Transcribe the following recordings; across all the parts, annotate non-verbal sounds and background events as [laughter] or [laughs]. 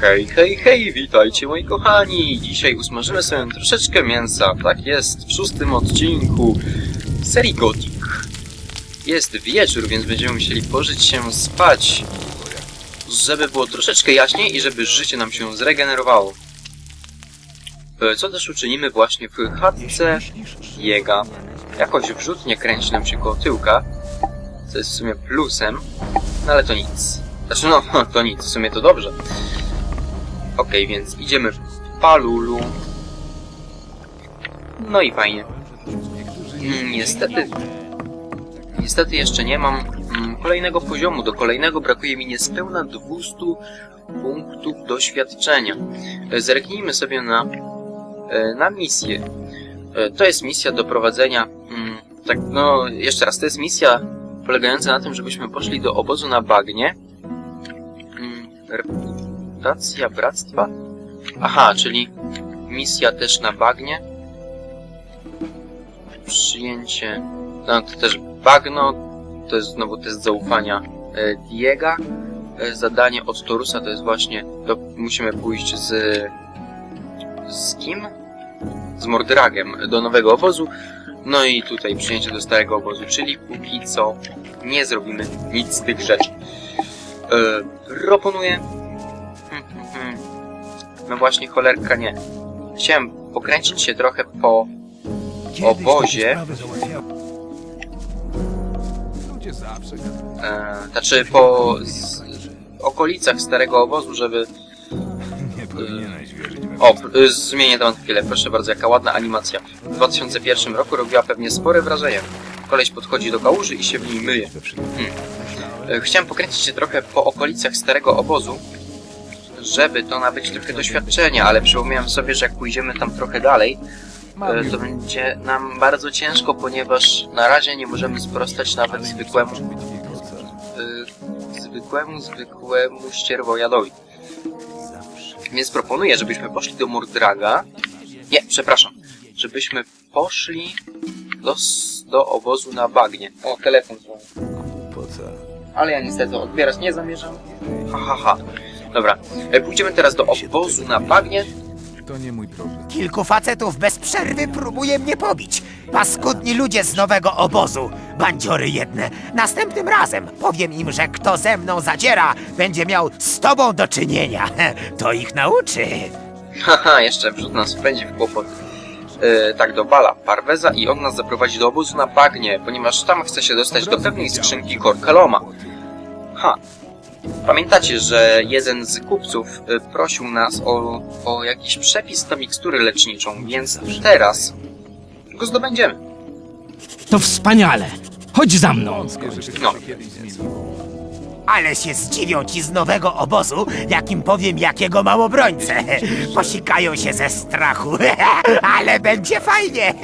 Hej, hej, hej, witajcie moi kochani! Dzisiaj usmażymy sobie troszeczkę mięsa. Tak jest, w szóstym odcinku serii Gothic. Jest wieczór, więc będziemy musieli położyć się spać, żeby było troszeczkę jaśniej i żeby życie nam się zregenerowało. E, Co też uczynimy właśnie w chatce Jego. Jakoś wrzut nie kręci nam się koło tyłka, co jest w sumie plusem, no ale to nic. Znaczy no, [laughs] to nic, w sumie to dobrze. Okej, więc idziemy w Palulu. No i fajnie. Mm, Niestety... Niestety jeszcze nie mam mm, kolejnego poziomu. Do kolejnego brakuje mi niespełna 200 punktów doświadczenia. E, Zerknijmy sobie na, e, na misję. E, To jest misja do prowadzenia... mm, Tak, no, jeszcze raz, to jest misja polegająca na tym, żebyśmy poszli do obozu na bagnie. Reputacja bractwa? Aha, czyli misja też na bagnie. Przyjęcie. No to też bagno. To jest znowu test zaufania e, Diega. E, zadanie od Torusa to jest właśnie. Do, musimy pójść z. Z kim? Z Mordragem do nowego obozu. No i tutaj przyjęcie do starego obozu, czyli póki co nie zrobimy nic z tych rzeczy. E, proponuję. No właśnie, cholerka nie. Chciałem pokręcić się trochę po obozie, e, znaczy po z, okolicach starego obozu, żeby... we O, zmienię temat chwilę, proszę bardzo, jaka ładna animacja. W 2001 roku robiła pewnie spore wrażenie. Koleś podchodzi do kałuży i się w niej myje. E, Chciałem pokręcić się trochę po okolicach starego obozu, żeby to nabyć trochę doświadczenia, ale przypomniałem sobie, że jak pójdziemy tam trochę dalej, e, to będzie nam bardzo ciężko, ponieważ na razie nie możemy sprostać nawet zwykłemu, e, zwykłemu, zwykłemu ścierwojadowi. Więc proponuję, żebyśmy poszli do Mordraga. Nie, przepraszam. Żebyśmy poszli do, do obozu na bagnie. O, telefon dzwoni Po co? ale ja niestety odbierać nie zamierzam. Ha, ha, ha. Dobra, e, pójdziemy teraz do obozu na bagnie. To nie mój problem. Kilku facetów bez przerwy próbuje mnie pobić. Paskudni ludzie z nowego obozu. Bandziory jedne. Następnym razem powiem im, że kto ze mną zadziera, będzie miał z tobą do czynienia. [laughs] To ich nauczy. Haha, jeszcze wrzut nas wpędzi w kłopot. E, tak, do Bala Parweza i on nas zaprowadzi do obozu na bagnie, ponieważ tam chce się dostać do pewnej skrzynki Korkeloma. Ha. Pamiętacie, że jeden z kupców e, prosił nas o, o jakiś przepis na miksturę leczniczą, więc teraz go zdobędziemy. To wspaniale. Chodź za mną. No. Ale się zdziwią ci z nowego obozu, jakim powiem jakiego mam obrońcę. Posikają się ze strachu. [laughs] Ale będzie fajnie.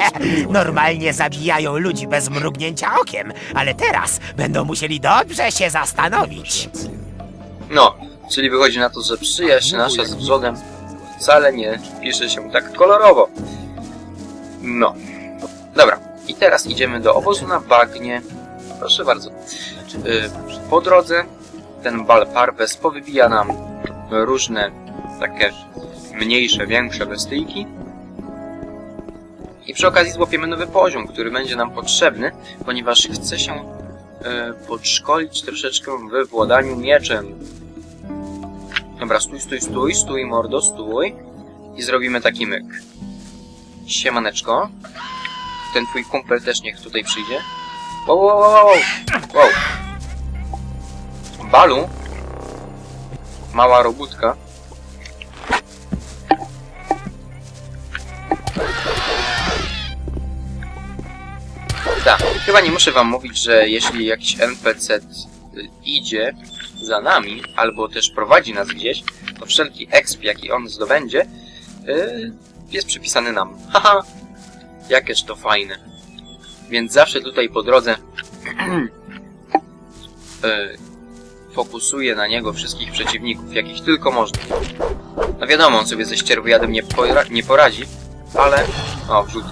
Normalnie zabijają ludzi bez mrugnięcia okiem, ale teraz będą musieli dobrze się zastanowić. No, czyli wychodzi na to, że przyjaźń nasza z wrzodem wcale nie pisze się tak kolorowo. No. Dobra, i teraz idziemy do obozu na bagnie. Proszę bardzo. Y, Po drodze ten bal parwes powybija nam różne takie mniejsze, większe bestyjki. I przy okazji złapiemy nowy poziom, który będzie nam potrzebny, ponieważ chce się y, podszkolić troszeczkę we władaniu mieczem. Dobra, stój, stój, stój, stój, mordo, stój. I zrobimy taki myk. Siemaneczko. Ten twój kumpel też niech tutaj przyjdzie. Wow, wow, wow, wow, wow. Balu. Mała robótka. Tak, chyba nie muszę wam mówić, że jeśli jakiś NPC idzie za nami, albo też prowadzi nas gdzieś, to wszelki exp, jaki on zdobędzie, y, jest przypisany nam. [laughs] Haha, jakież to fajne. Więc zawsze tutaj po drodze [clears throat] y, fokusuję na niego wszystkich przeciwników, jakich tylko można. No wiadomo, on sobie ze ścierwojadem nie, pora nie poradzi, ale... O, wrzut.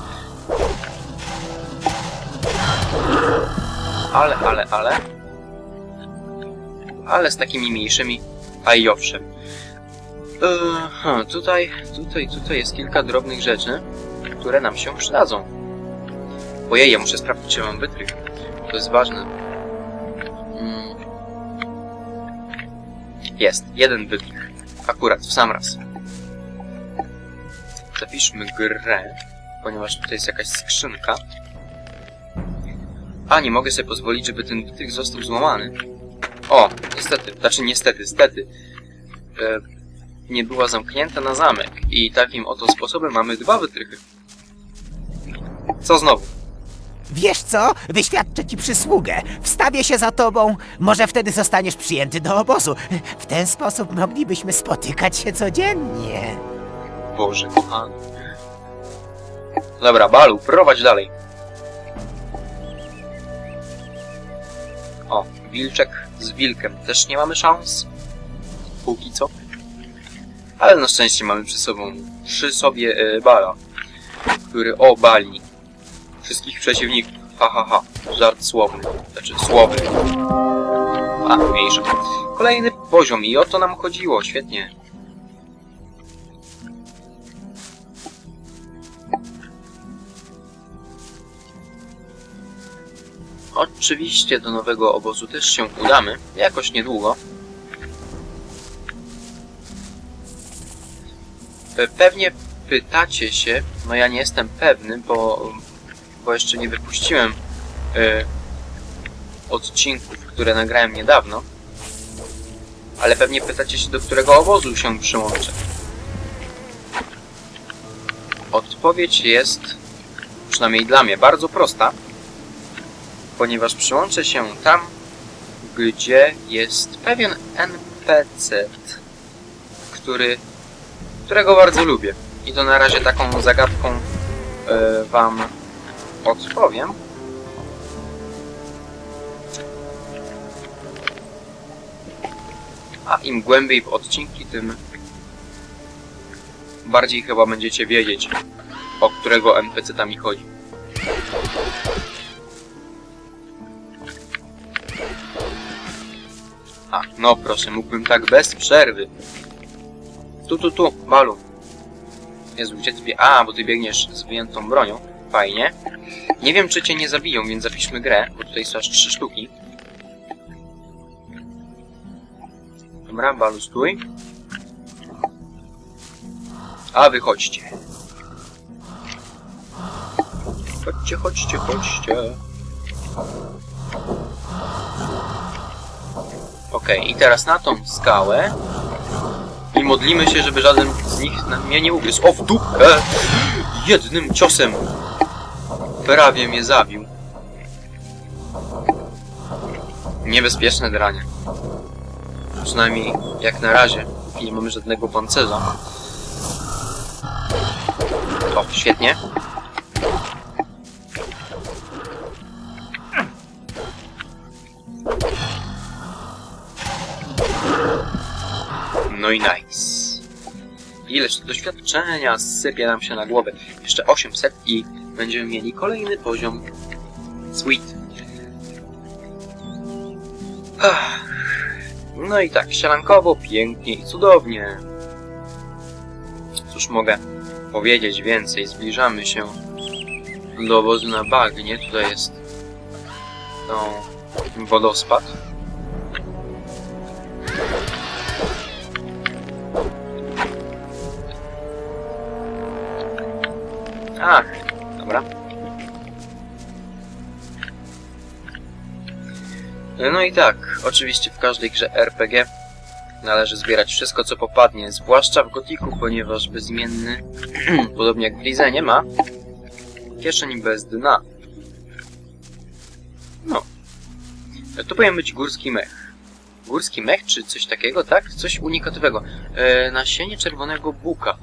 Ale, ale, ale... Ale z takimi mniejszymi, a i owszem. Eee, tutaj, tutaj, tutaj jest kilka drobnych rzeczy, które nam się przydadzą. Ojej, ja muszę sprawdzić, czy mam wytrych. To jest ważne. Mm. Jest, jeden wytrych. Akurat, w sam raz. Zapiszmy grę, ponieważ tutaj jest jakaś skrzynka. A, nie mogę sobie pozwolić, żeby ten wytrych został złamany. O, niestety, znaczy niestety, stety. E, nie była zamknięta na zamek i takim oto sposobem mamy dwa wytrychy. Co znowu? Wiesz co? Wyświadczę ci przysługę. Wstawię się za tobą. Może wtedy zostaniesz przyjęty do obozu. W ten sposób moglibyśmy spotykać się codziennie. Boże kochany. Dobra, Balu, prowadź dalej. O, wilczek z wilkiem. Też nie mamy szans. Póki co. Ale na szczęście mamy przy sobą przy sobie e, Bala, który obali wszystkich przeciwników. Ha, ha, ha. Żart słowny. Znaczy słowy. A, mniejsza. Kolejny poziom i o to nam chodziło. Świetnie. Oczywiście do nowego obozu też się udamy, jakoś niedługo. Pe- Pewnie pytacie się, no ja nie jestem pewny, bo, bo jeszcze nie wypuściłem e, odcinków, które nagrałem niedawno. Ale pewnie pytacie się, do którego obozu się przyłączę. Odpowiedź jest, przynajmniej dla mnie, bardzo prosta ponieważ przyłączę się tam, gdzie jest pewien NPC, który, którego bardzo lubię. I to na razie taką zagadką e, wam odpowiem. A im głębiej w odcinki, tym bardziej chyba będziecie wiedzieć, o którego NPC tam mi chodzi. A, no proszę, mógłbym tak bez przerwy. Tu, tu, tu, Balu. Jezu, gdzie ty. A, bo ty biegniesz z wyjętą bronią. Fajnie. Nie wiem, czy cię nie zabiją, więc zapiszmy grę, bo tutaj są aż trzy sztuki. Dobra, Balu, stój. A, wy chodźcie. Chodźcie, chodźcie, Okej, i teraz na tą skałę i modlimy się, żeby żaden z nich na mnie nie ugryzł. O, w dupę! Jednym ciosem prawie mnie zabił. Niebezpieczne dranie. Przynajmniej jak na razie. Nie mamy żadnego pancerza. O, świetnie. No i nice. Ileż to doświadczenia sypie nam się na głowę. Jeszcze 800 i będziemy mieli kolejny poziom. Sweet. Ach. No i tak, sielankowo, pięknie i cudownie. Cóż mogę powiedzieć więcej? Zbliżamy się do obozu na bagnie. Tutaj jest no, wodospad. No i tak, oczywiście w każdej grze RPG należy zbierać wszystko co popadnie, zwłaszcza w Gotiku, ponieważ bezimienny, [clears throat] podobnie jak w Lize, nie ma kieszeni bez dna. No. To powinien być górski mech. Górski mech, czy coś takiego, tak? Coś unikatowego. E, nasienie czerwonego buka.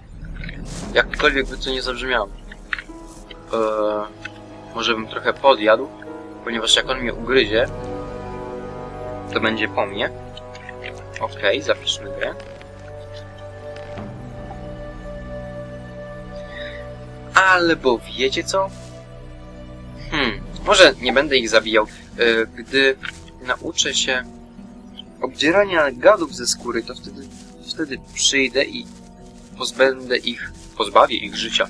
Jakkolwiek by to nie zabrzmiało. Eee, może bym trochę podjadł, ponieważ jak on mnie ugryzie, to będzie po mnie. Okej, zapiszmy grę. Albo wiecie co? Hmm, może nie będę ich zabijał. Eee, gdy nauczę się obdzierania gadów ze skóry, to wtedy, wtedy przyjdę i pozbędę ich, pozbawię ich życia,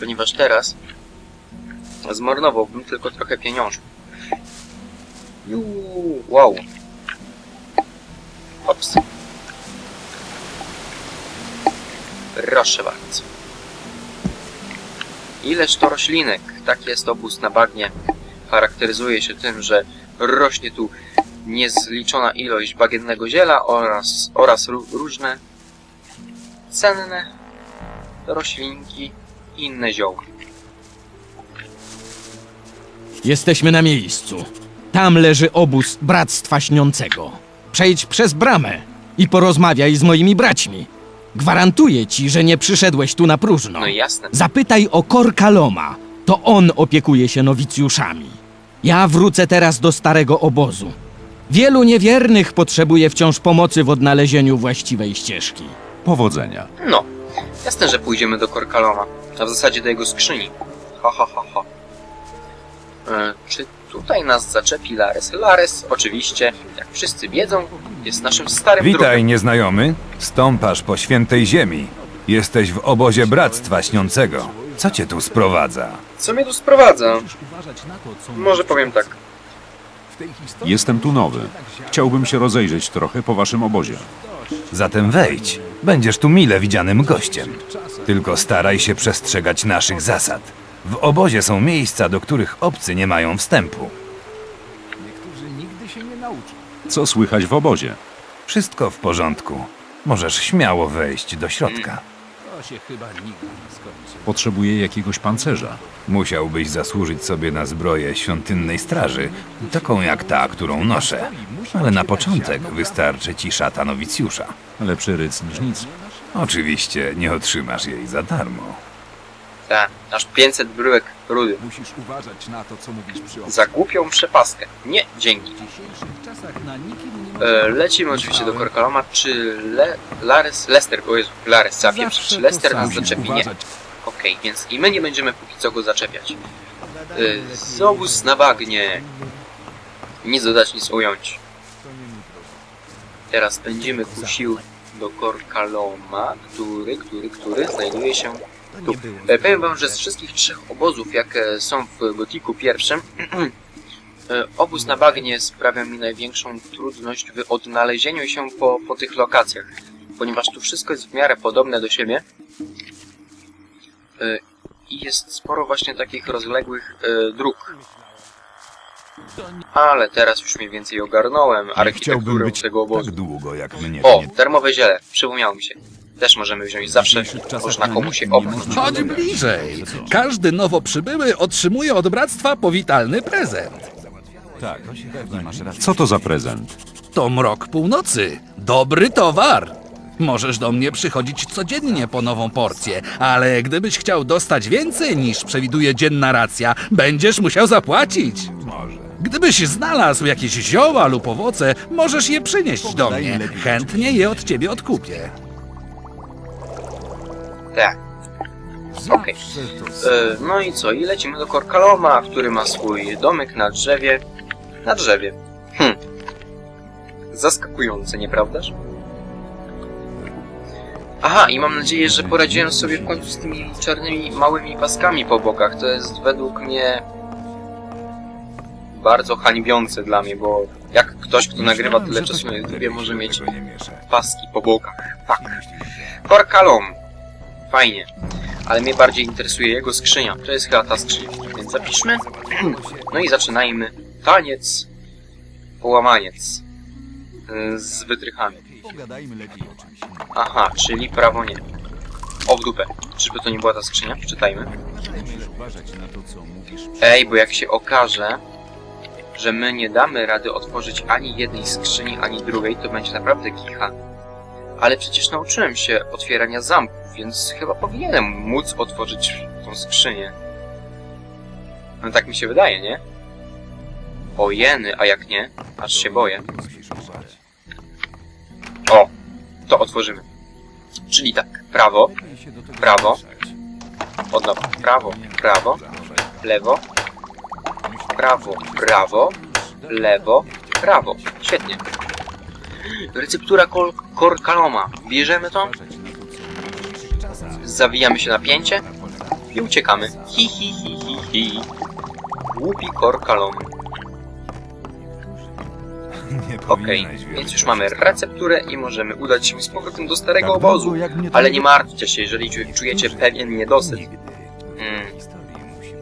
ponieważ teraz zmarnowałbym tylko trochę pieniążków. Juu, wow. Ops. Proszę bardzo. Ileż to roślinek? Tak jest obóz na bagnie. Charakteryzuje się tym, że rośnie tu niezliczona ilość bagiennego ziela oraz, oraz ró- różne cenne roślinki i inne zioła. Jesteśmy na miejscu. Tam leży obóz Bractwa Śniącego. Przejdź przez bramę i porozmawiaj z moimi braćmi. Gwarantuję ci, że nie przyszedłeś tu na próżno. No jasne. Zapytaj o Korkaloma. To on opiekuje się nowicjuszami. Ja wrócę teraz do starego obozu. Wielu niewiernych potrzebuje wciąż pomocy w odnalezieniu właściwej ścieżki. Powodzenia. No, jasne, że pójdziemy do Korkaloma, a w zasadzie do jego skrzyni. Ha, ha, ha, ha. E, czy tutaj nas zaczepi Lares? Lares, oczywiście, jak wszyscy wiedzą, jest naszym starym Witaj, drugiem. nieznajomy. Stąpasz po świętej ziemi. Jesteś w obozie Bractwa Śniącego. Co cię tu sprowadza? Co mnie tu sprowadza? Może powiem tak. Jestem tu nowy. Chciałbym się rozejrzeć trochę po waszym obozie. Zatem wejdź. Będziesz tu mile widzianym gościem. Tylko staraj się przestrzegać naszych zasad. W obozie są miejsca, do których obcy nie mają wstępu. niektórzy nigdy się nie nauczą. Co słychać w obozie? Wszystko w porządku. Możesz śmiało wejść do środka. To się chyba nigdy nie skończy. Potrzebuję jakiegoś pancerza. Musiałbyś zasłużyć sobie na zbroję świątynnej straży, taką jak ta, którą noszę. Ale na początek wystarczy ci szata nowicjusza. Lepszy ryc niż nic. Oczywiście nie otrzymasz jej za darmo. Tak, aż 500 bryłek rudy. Musisz uważać na to, co mówisz przy Za głupią przepaskę. Nie, dzięki. W dzisiejszych czasach na nikim nie E, lecimy oczywiście do Korkaloma. Czy Le Lares, Lester, o Jezu, Lares, całkiem Zawsze Czy to Lester nas zaczepi? Nie. uważać. Okej, więc i my nie będziemy póki co go zaczepiać. E, Zobóz na bagnie. Nic dodać, nic ująć. Teraz będziemy kusił do Korkaloma, który, który, który znajduje się powiem wam, że z wszystkich trzech obozów, jakie są w Gotiku pierwszym, [clears throat] e, obóz na bagnie sprawia mi największą trudność w odnalezieniu się po, po tych lokacjach, ponieważ tu wszystko jest w miarę podobne do siebie e, i jest sporo właśnie takich rozległych e, dróg. Ale teraz już mniej więcej ogarnąłem Chciałbym architekturę tego obozu. tak długo, jak mnie O, nie... darmowe ziele, przypomniało mi się. Też możemy wziąć zawsze, można komuś je oddać. Chodź bliżej. Każdy nowo przybyły otrzymuje od bractwa powitalny prezent. Tak, Co to za prezent? To mrok północy. Dobry towar. Możesz do mnie przychodzić codziennie po nową porcję, ale gdybyś chciał dostać więcej niż przewiduje dzienna racja, będziesz musiał zapłacić. Gdybyś znalazł jakieś zioła lub owoce, możesz je przynieść do mnie. Chętnie je od ciebie odkupię. Tak. Okej. E, No i co? I lecimy do Korkaloma, który ma swój domek na drzewie. Na drzewie. Hm. Zaskakujące, nieprawdaż? Aha, i mam nadzieję, że poradziłem sobie w końcu z tymi czarnymi, małymi paskami po bokach. To jest według mnie bardzo hańbiące dla mnie, bo jak ktoś, kto nagrywa tyle czasu na YouTube, może mieć paski po bokach. Tak. Korkalom. Fajnie. Ale mnie bardziej interesuje jego skrzynia. To jest chyba ta skrzynia. Więc zapiszmy. [clears throat] No i zaczynajmy. Taniec. Połamaniec. Y, Z wytrychami. Aha, czyli prawo nie. O w dupę. Czyżby to nie była ta skrzynia? Przeczytajmy. Ej, bo jak się okaże, że my nie damy rady otworzyć ani jednej skrzyni, ani drugiej, to będzie naprawdę kicha. Ale przecież nauczyłem się otwierania zamków, więc chyba powinienem móc otworzyć tą skrzynię. No tak mi się wydaje, nie? O jeny, a jak nie? Aż się boję. O, to otworzymy. Czyli tak, prawo, prawo, od nowa, prawo, prawo, lewo, prawo, prawo, lewo, prawo. Świetnie. Receptura kol korkaloma. Bierzemy to, zawijamy się na pięcie i uciekamy. Hi, hi, hi, hi, hi. Głupi korkalom. Okej, więc już mamy recepturę i możemy udać się z powrotem do starego Tak obozu. Ale nie martwcie się, jeżeli czu- czujecie pewien niedosyt mm,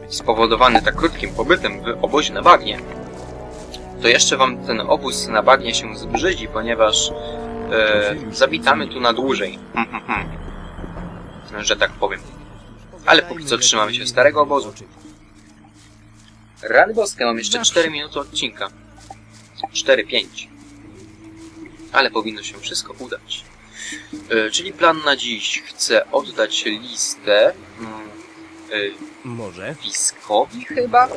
spowodowany tak krótkim pobytem w obozie na bagnie, to jeszcze wam ten obóz na bagnie się zbrzydzi, ponieważ e, zawitamy tu na dłużej. Hmm. Że tak powiem. Ale póki co trzymamy się starego obozu. Rany boskie, mam jeszcze 4 minuty odcinka. 4-5. Ale powinno się wszystko udać. E, czyli plan na dziś. Chcę oddać listę mm, e, Może? Fiskowi chyba?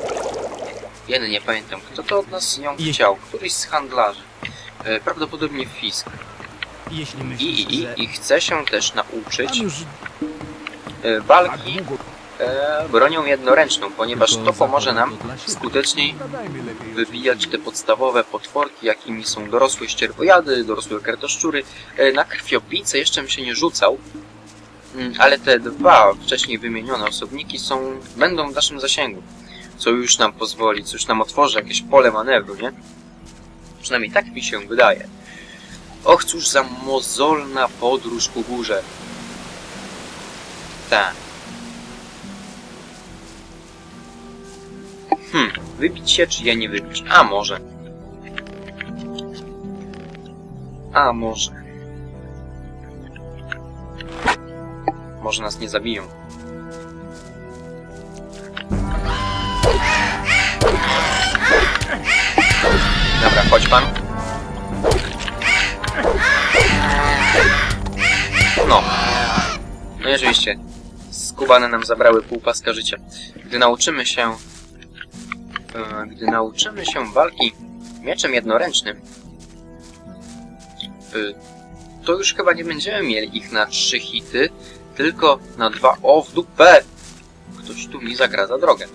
Jeden nie pamiętam, kto to od nas ją chciał. Któryś z handlarzy. E, prawdopodobnie Fisk. Jeśli I, i, i, I chcę się też nauczyć już e, walki e, bronią jednoręczną, ponieważ to pomoże nam skuteczniej wybijać te podstawowe potworki, jakimi są dorosłe ścierwojady, dorosłe kartoszczury. E, Na krwiopijce jeszcze bym się nie rzucał, Mm, ale te dwa wcześniej wymienione osobniki są, będą w naszym zasięgu, co już nam pozwoli, co już nam otworzy jakieś pole manewru, nie? Przynajmniej tak mi się wydaje. Och, cóż za mozolna podróż ku górze. Tak. Hmm, wybić się, czy ja nie wybić? A może. A może. Może nas nie zabiją. Dobra, chodź pan. No. No i oczywiście. Skubane nam zabrały pół paska życia. Gdy nauczymy się... e, Gdy nauczymy się walki mieczem jednoręcznym, e, to już chyba nie będziemy mieli ich na trzy hity, tylko na dwa. O, w dupę! Ktoś tu mi zagradza drogę.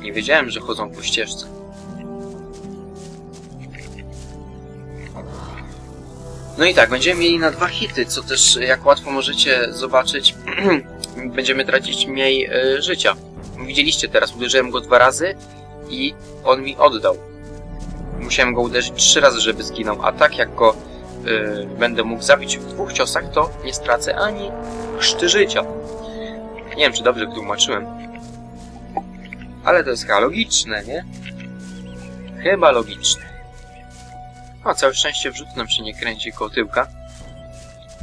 Nie wiedziałem, że chodzą po ścieżce. No i tak, będziemy mieli na dwa hity, co też, jak łatwo możecie zobaczyć, [clears throat] będziemy tracić mniej e, życia. Widzieliście teraz, uderzyłem go dwa razy i on mi oddał. Musiałem go uderzyć trzy razy, żeby zginął, a tak jak go e, będę mógł zabić w dwóch ciosach, to nie stracę ani krzty życia. Nie wiem, czy dobrze tłumaczyłem. Ale to jest chyba logiczne, nie? Chyba logiczne. O, całe szczęście wrzut nam się nie kręci koło tyłka.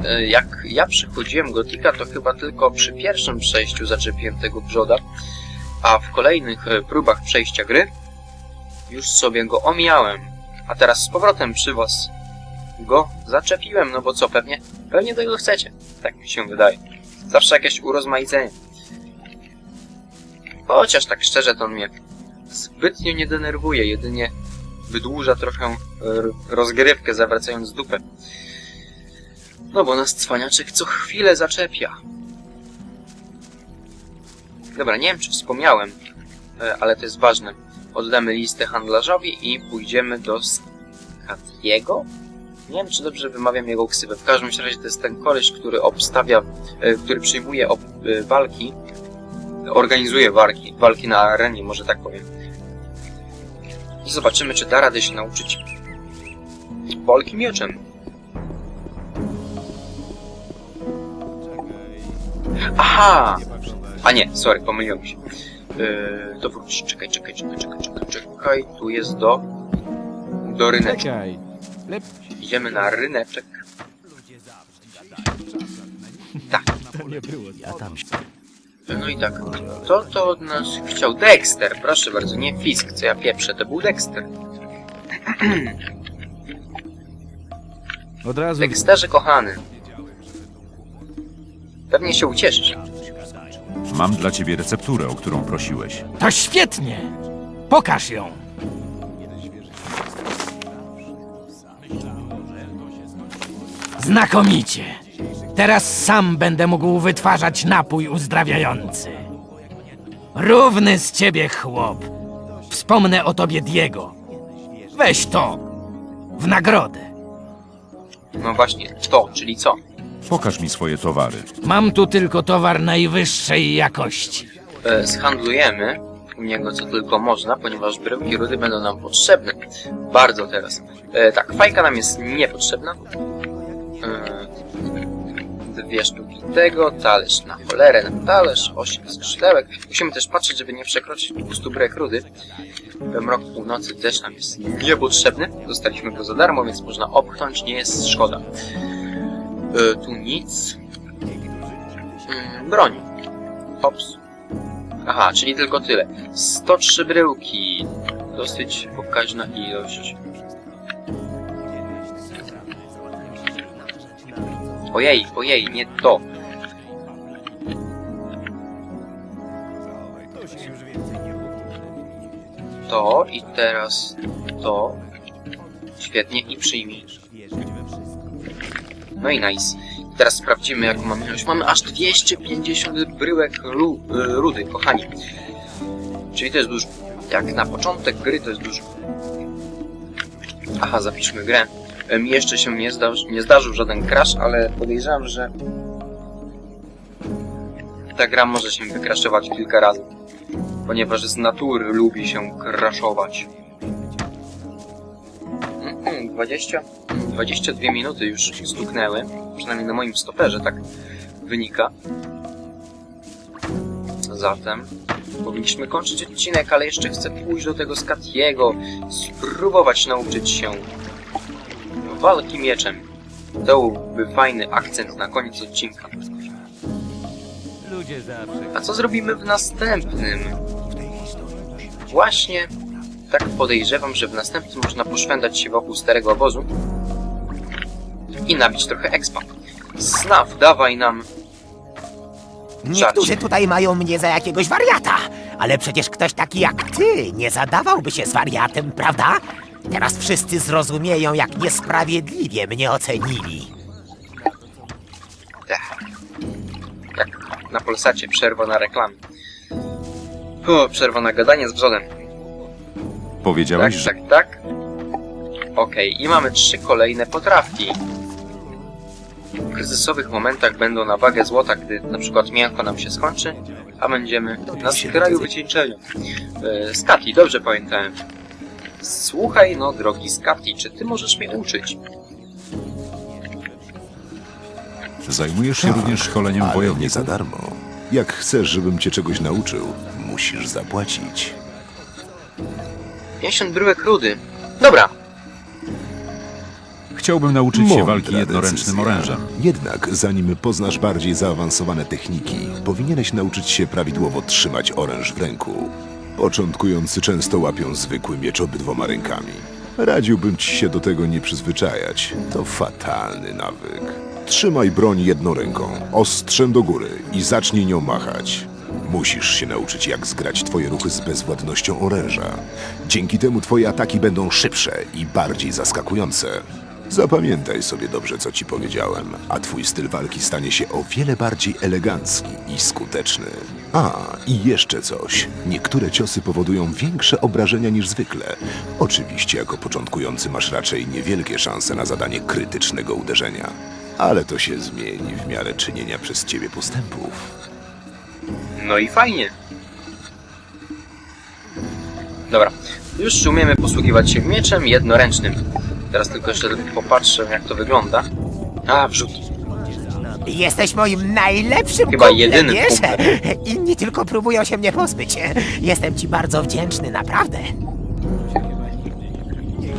E, Jak ja przychodziłem Gotika, to chyba tylko przy pierwszym przejściu zaczepiłem tego brzoda, a w kolejnych e, próbach przejścia gry już sobie go omijałem. A teraz z powrotem przy was go zaczepiłem, no bo co, pewnie, pewnie tego chcecie. Tak mi się wydaje. Zawsze jakieś urozmaicenie. Chociaż tak szczerze to mnie zbytnio nie denerwuje, jedynie wydłuża trochę e, rozgrywkę, zawracając dupę. No bo nas cwaniaczek co chwilę zaczepia. Dobra, nie wiem czy wspomniałem, e, ale to jest ważne. Oddamy listę handlarzowi i pójdziemy do Skatiego? Nie wiem, czy dobrze wymawiam jego ksywę. W każdym razie to jest ten koleś, który obstawia, e, który przyjmuje walki, organizuje walki, walki na arenie, może tak powiem. I zobaczymy, czy da radę się nauczyć walki mieczem. Aha! A nie, sorry, pomyliłem się. Yy, to wróć, czekaj, czekaj, czekaj, czekaj, czekaj, czekaj. Tu jest do... do ryneczka. Idziemy na ryneczek. Tak. Ja tam się... No i tak. Kto to od nas chciał? Dexter, proszę bardzo, nie Fisk, co ja pieprzę, to był Dexter. Od razu... Dexterze kochany. Pewnie się ucieszysz. Mam dla ciebie recepturę, o którą prosiłeś. To świetnie! Pokaż ją! Znakomicie! Teraz sam będę mógł wytwarzać napój uzdrawiający. Równy z ciebie chłop. Wspomnę o tobie Diego. Weź to w nagrodę. No właśnie, to, czyli co? Pokaż mi swoje towary. Mam tu tylko towar najwyższej jakości. E, zhandlujemy u niego co tylko można, ponieważ bryłki rudy będą nam potrzebne. Bardzo teraz. E, tak, fajka nam jest niepotrzebna. E, dwie sztuki tego, talerz na cholerę, na talerz, osiem skrzydełek. Musimy też patrzeć, żeby nie przekroczyć 200 bryłek rudy. Mrok północy też nam jest niepotrzebny. Dostaliśmy go za darmo, więc można opchnąć, nie jest szkoda. E, tu nic. Mm, broń. Hops. Aha, czyli tylko tyle. 103 bryłki. Dosyć pokaźna ilość. Ojej, ojej, nie to. To i teraz to. Świetnie i przyjmij. No i nice. Teraz sprawdzimy jaką mamy ilość. Mamy aż 250 bryłek y, rudy, kochani. Czyli to jest dużo. Jak na początek gry to jest dużo. Aha, zapiszmy grę. Mi jeszcze się nie, zda nie zdarzył żaden crash, ale podejrzewam, że ta gra może się wykraszować kilka razy. Ponieważ z natury lubi się crashować. Mhm, 20, 22 minuty już stuknęły. Przynajmniej na moim stoperze tak wynika. Zatem powinniśmy kończyć odcinek, ale jeszcze chcę pójść do tego Skatiego, spróbować nauczyć się walki mieczem. To byłby fajny akcent na koniec odcinka. A co zrobimy w następnym? Właśnie tak podejrzewam, że w następnym można poszwędać się wokół starego obozu i nabić trochę expa. Snaf, dawaj nam... Niektórzy tutaj mają mnie za jakiegoś wariata, ale przecież ktoś taki jak ty nie zadawałby się z wariatem, prawda? Teraz wszyscy zrozumieją, jak niesprawiedliwie mnie ocenili. Ech. Jak na Polsacie przerwa na reklamę. O, przerwa na gadanie z wrzodem. Tak, Powiedziałeś, że tak, tak. Okej, i mamy trzy kolejne potrawki. W kryzysowych momentach będą na wagę złota, gdy na przykład mięcho nam się skończy, a będziemy na skraju wycieńczenia. E, Skati, dobrze pamiętałem. Słuchaj, no drogi Skati, czy ty możesz mnie uczyć? zajmujesz się również szkoleniem Tak, ale nie wojowników. za darmo. Jak chcesz, żebym cię czegoś nauczył, musisz zapłacić. 50 bryłek rudy. Dobra, Chciałbym nauczyć się Mądra walki jednoręcznym decyzja. orężem. Jednak, zanim poznasz bardziej zaawansowane techniki, powinieneś nauczyć się prawidłowo trzymać oręż w ręku. Początkujący często łapią zwykły miecz obydwoma rękami. Radziłbym ci się do tego nie przyzwyczajać. To fatalny nawyk. Trzymaj broń jedną ręką, ostrzem do góry i zacznij nią machać. Musisz się nauczyć, jak zgrać twoje ruchy z bezwładnością oręża. Dzięki temu twoje ataki będą szybsze i bardziej zaskakujące. Zapamiętaj sobie dobrze, co ci powiedziałem, a twój styl walki stanie się o wiele bardziej elegancki i skuteczny. A, i jeszcze coś. Niektóre ciosy powodują większe obrażenia niż zwykle. Oczywiście, jako początkujący masz raczej niewielkie szanse na zadanie krytycznego uderzenia. Ale to się zmieni w miarę czynienia przez ciebie postępów. No i fajnie. Dobra, już umiemy posługiwać się mieczem jednoręcznym. Teraz tylko jeszcze popatrzę, jak to wygląda. A, wrzut. Jesteś moim najlepszym Chyba kumplem, jedynym wiesz? kumplem. [laughs] Inni tylko próbują się mnie pozbyć. Jestem ci bardzo wdzięczny, naprawdę.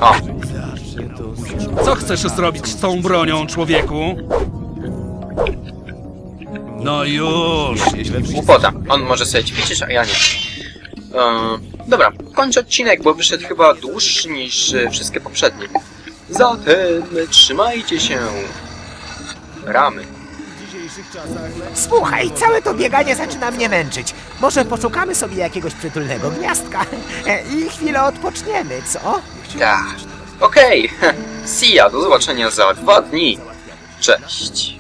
O, Co chcesz zrobić z tą bronią, człowieku? No już! głupota. On może sobie ćwiczyć, a ja nie. Eee, dobra, kończę odcinek, bo wyszedł chyba dłuższy niż e, wszystkie poprzednie. Zatem trzymajcie się. Ramy. Słuchaj, całe to bieganie zaczyna mnie męczyć. Może poszukamy sobie jakiegoś przytulnego gniazdka i chwilę odpoczniemy, co? Tak. Okej. [laughs] See ya. Do zobaczenia za dwa dni. Cześć.